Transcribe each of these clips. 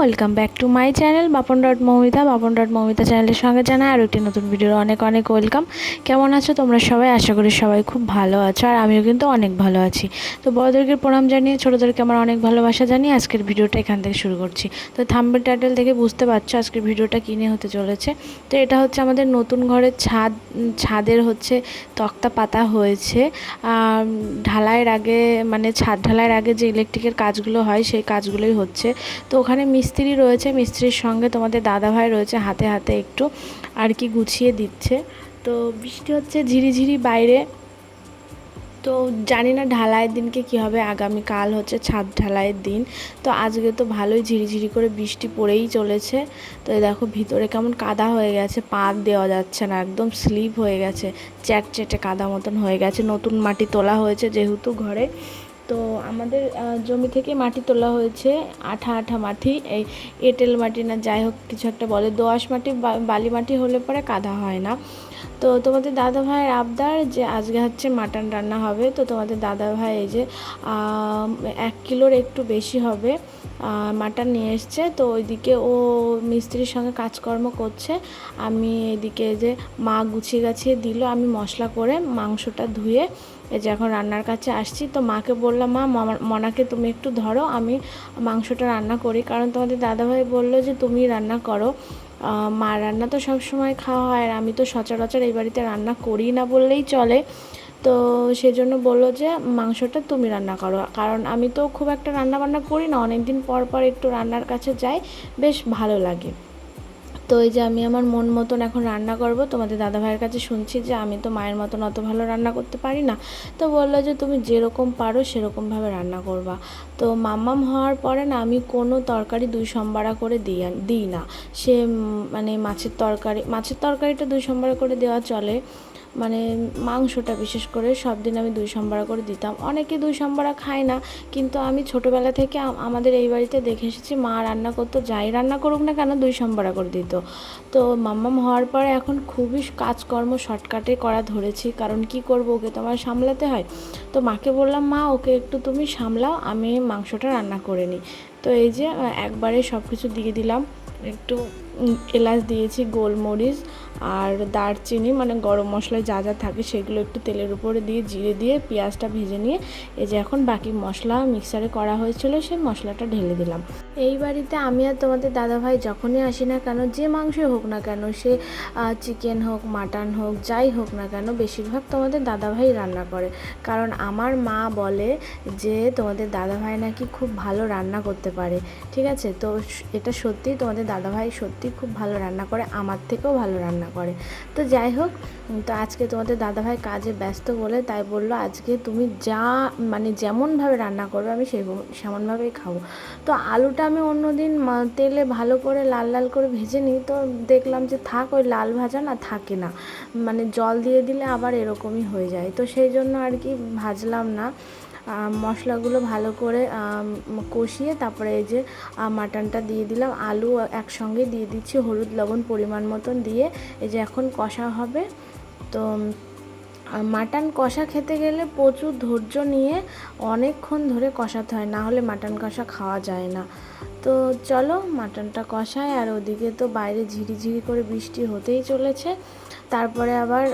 Welcome back to my channel Bapan dot Moumita Bapan dot Moumita চ্যানেলের সঙ্গে জানাই আরও একটি নতুন ভিডিওর অনেক অনেক ওয়েলকাম কেমন আছো তোমরা সবাই? আশা করি সবাই খুব ভালো আছো, আর আমিও কিন্তু অনেক ভালো আছি। তো বড়দেরকে প্রণাম জানিয়ে, ছোটোদেরকে আমার অনেক ভালোবাসা জানিয়ে আজকের ভিডিওটা এখান থেকে শুরু করছি। তো থাম্বেল টাইটেল দেখে বুঝতে পারছ আজকের ভিডিওটা কিনে হতে চলেছে। তো এটা হচ্ছে আমাদের নতুন ঘরের ছাদ, ছাদের হচ্ছে তক্তা পাতা হয়েছে। ঢালাইয়ের আগে মানে ছাদ ঢালাইয়ের আগে যে ইলেকট্রিকের কাজগুলো হয়, সেই কাজগুলোই হচ্ছে। তো ওখানে মিস্ত্রি রয়েছে, মিস্ত্রির সঙ্গে তোমাদের দাদাভাই রয়েছে, হাতে হাতে একটু আর কি গুছিয়ে দিচ্ছে। তো বৃষ্টি হচ্ছে ঝিরিঝিরি বাইরে। তো জানি না ঢালাইয়ের দিনকে কী হবে, আগামীকাল হচ্ছে ছাদ ঢালাইয়ের দিন। তো আজকে তো ভালোই ঝিরিঝিরি করে বৃষ্টি পড়েই চলেছে। তো দেখো ভিতরে কেমন কাদা হয়ে গেছে পা দেওয়া যাচ্ছে না, একদম স্লিপ হয়ে গেছে চ্যাটচেটে কাদা মতন হয়ে গেছে। নতুন মাটি তোলা হয়েছে যেহেতু ঘরে। তো আমাদের জমি থেকে মাটি তোলা হয়েছে, আঠা আঠা মাটি, এই এঁটেল মাটি না যাই হোক কিছু একটা বলে, দোআঁশ মাটি বালি মাটি হলে পরে কাদা হয় না। তো তোমাদের দাদা ভাইয়ের আবদার যে আজকে হচ্ছে মাটন রান্না হবে, তো তোমাদের দাদা ভাই এই যে এক কিলোর একটু বেশি হবে মাটন নিয়ে এসছে। তো ওইদিকে ও মিস্ত্রির সঙ্গে কাজকর্ম করছে। আমি এদিকে যে মা গুছিয়ে গাছিয়ে দিল, আমি মশলা করে মাংসটা ধুয়ে এই যে এখন রান্নার কাছে আসছি, তো মাকে বললাম, মা মনাকে তুমি একটু ধরো, আমি মাংসটা রান্না করি। কারণ তোমাদের দাদাভাই বলল যে তুমি রান্না করো। মা রান্না তো সব সময় খাওয়া হয়, আর আমি তো সচরাচর এই বাড়িতে রান্না করি না বললেই চলে। তো সেজন্য বলল যে, মাংসটা তুমি রান্না করো। কারণ আমি তো খুব একটা রান্না বান্না করি না অনেক দিন পর পর একটু রান্নার কাছে যাই, বেশ ভালো লাগে। তো এই যে আমি আমার মন মতন এখন রান্না করব, তোমাদের দাদা ভাইয়ের কাছে শুনছি যে আমি তো মায়ের মতন অত ভালো রান্না করতে পারি না। তো বলল যে তুমি যেরকম পারো সেরকমভাবে রান্না করবা। তো মাম্মাম হওয়ার পরে না আমি কোনো তরকারি দুই সম্বারা করে দিই দিই না। সে মানে মাছের তরকারি, মাছের তরকারিটা দুই সম্বারা করে দেওয়া চলে। মানে মাংসটা বিশেষ করে সব দিন আমি দুই সম্বারা করে দিতাম। অনেকে দুই সম্বারা খায় না, কিন্তু আমি ছোটোবেলা থেকে আমাদের এই বাড়িতে দেখে এসেছি, মা রান্না করতো, যাই রান্না করুক না কেন দুই সম্বারা করে দিত। তো মাম্মাম হওয়ার পরে এখন খুবই কাজকর্ম শর্টকাটে করা ধরেছি, কারণ কি করব ওকে তো আমার সামলাতে হয়। তো মাকে বললাম, মা, ওকে একটু তুমি সামলাও, আমি মাংসটা রান্না করে নিই। তো এই যে একবারে সব কিছু দিয়ে দিলাম, একটু এলাচ দিয়েছি, গোলমরিচ আর দারচিনি মানে গরম মশলায় যা যা থাকে সেগুলো একটু তেলের উপরে দিয়ে জিরে দিয়ে পেঁয়াজটা ভেজে নিয়ে এই যে এখন বাকি মশলা মিক্সারে করা হয়েছিল সেই মশলাটা ঢেলে দিলাম। এই বাড়িতে আমি আর তোমাদের দাদাভাই যখনই আসি না কেন, যে মাংসই হোক না কেন, সে চিকেন হোক মাটন হোক, যাই হোক না কেন, বেশিরভাগ তোমাদের দাদাভাই রান্না করে। কারণ আমার মা বলে যে তোমাদের দাদাভাই নাকি খুব ভালো রান্না করতে পারে। ঠিক আছে? তো এটা সত্যি তোমাদের দাদাভাই সত্যি খুব ভালো রান্না করে, আমার থেকেও ভালো রান্না করে। তো যাই হোক, তো আজকে তোমাদের দাদাভাই কাজে ব্যস্ত বলে তাই বলল, আজকে তুমি যা মানে যেমনভাবে রান্না করবে আমি সেই সেমনভাবেই খাব। তো আলুটা আমি অন্যদিন তেলে ভালো করে লাল লাল করে ভেজে নিই, তো দেখলাম যে থাক, ওই লাল ভাজা না থাকে না। মানে জল দিয়ে দিলে আবার এরকমই হয়ে যায়। তো সেই জন্য আর কি ভাজলাম না। মশলাগুলো ভালো করে কষিয়ে তারপরে এই যে মাটনটা দিয়ে দিলাম। আলু একসঙ্গে দিয়ে দিচ্ছি হলুদ লবণ পরিমাণ মতন দিয়ে, এই যে এখন কষা হবে। তো মাটন কষা খেতে গেলে প্রচুর ধৈর্য নিয়ে অনেকক্ষণ ধরে কষাতে হয়, না হলে মাটন কষা খাওয়া যায় না। তো চলো মাটনটা কষায় আর ওদিকে তো বাইরে ঝিরিঝিরি করে বৃষ্টি হতেই চলেছে। তারপরে আবার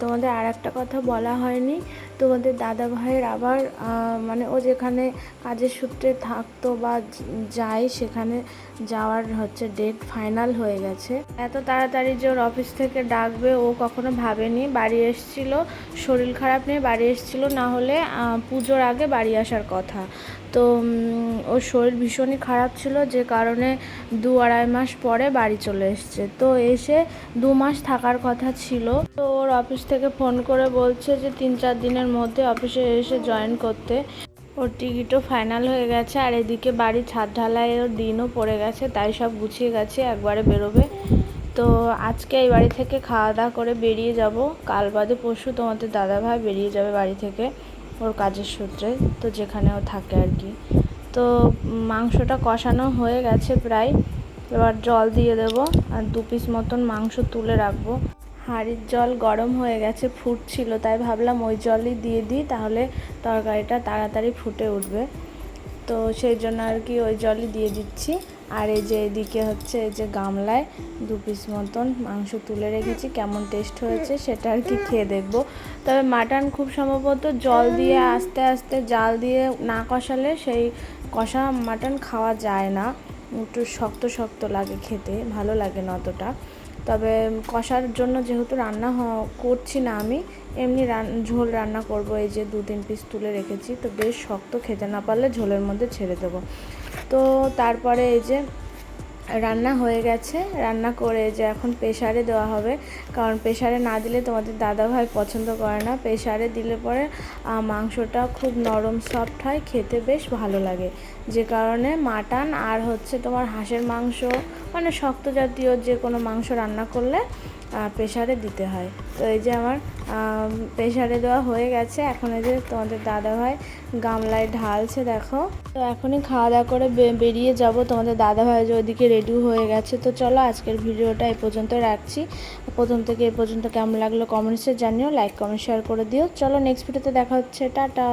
তোমাদের আর একটা কথা বলা হয়নি। তোমাদের দাদা ভাইয়ের আবার মানে ও যেখানে কাজের সূত্রে থাকতো বা যায়, সেখানে যাওয়ার হচ্ছে ডেট ফাইনাল হয়ে গেছে। এত তাড়াতাড়ি যে ওর অফিস থেকে ডাকবে, ও কখনো ভাবেনি। বাড়ি এসছিল, শরীর খারাপ নিয়ে বাড়ি এসছিল, না হলে পুজোর আগে বাড়ি আসার কথা। তো ওর শরীর ভীষণই খারাপ ছিল, যে কারণে দু আড়াই মাস পরে বাড়ি চলে এসছে। তো এসে দু মাস থাকার কথা ছিল। তো ওর অফিস থেকে ফোন করে বলছে যে তিন চার দিনের মধ্যে অফিসে এসে জয়েন করতে। ওর টিকিটও ফাইনাল হয়ে গেছে, আর এদিকে বাড়ি ছাদ ঢালাইয়ের দিনও পড়ে গেছে, তাই সব গুছিয়ে গেছে একবারে বেরোবে। তো আজকে এই বাড়ি থেকে খাওয়া দাওয়া করে বেরিয়ে যাব। কাল বাদে পরশু তোমাদের দাদাভাই বেরিয়ে যাবে বাড়ি থেকে। ওর কাজের সূত্রে, তো যেখানে ও থাকে আর কি। তো মাংসটা কষানো হয়ে গেছে প্রায়। এবার জল দিয়ে দেব আর দু পিস মতন মাংস তুলে রাখব। হাঁড়ির জল গরম হয়ে গেছে, ফুটছিল, তাই ভাবলাম ওই জলই দিয়ে দিই, তাহলে তরকারিটা তাড়াতাড়ি ফুটে উঠবে। তো সেই জন্য আর কি ওই জলই দিয়ে দিচ্ছি। আর এই যে এদিকে হচ্ছে এই যে গামলায় দু পিস মতন মাংস তুলে রেখেছি, কেমন টেস্ট হয়েছে সেটা আর কি খেয়ে দেখব। তবে মাটন খুব সম্ভবত জল দিয়ে আস্তে আস্তে জাল দিয়ে না কষালে সেই কষা মাটন খাওয়া যায় না। একটু শক্ত শক্ত লাগে খেতে, ভালো লাগে না অতটা। তবে কষার জন্য যেহেতু রান্না করছি না আমি, এমনি ঝোল রান্না করব। এই যে দু তিন পিস তুলে রেখেছি, তো বেশ শক্ত খেতে না পারলে ঝোলের মধ্যে ছেড়ে দেবো। তো তারপরে এই যে রান্না হয়ে গেছে, রান্না করে যে এখন প্রেশারে দেওয়া হবে। কারণ প্রেশারে না দিলে তোমাদের দাদাভাই পছন্দ করে না। প্রেশারে দিলে পরে মাংসটা খুব নরম সফট হয়, খেতে বেশ ভালো লাগে। যে কারণে মাটন আর হচ্ছে তোমার হাঁসের মাংস মানে শক্ত জাতীয় যে কোনো মাংস রান্না করলে প্রেশারে দিতে হয়। তো এই যে আমার প্রেশারে দেওয়া হয়ে গেছে। এখন এই যে তোমাদের দাদাভাই গামলায় ঢালছে, দেখো। তো এখনই খাওয়া দাওয়া করে বেরিয়ে যাব। তোমাদের দাদাভাই যে ওইদিকে রেডি হয়ে গেছে। তো চলো আজকের ভিডিওটা এই পর্যন্ত রাখছি। প্রথম থেকে এই পর্যন্ত কেমন লাগল কমেন্টসে জানিও লাইক কমেন্ট শেয়ার করে দিও। চলো নেক্সট ভিডিওতে দেখা হচ্ছে। টাটা!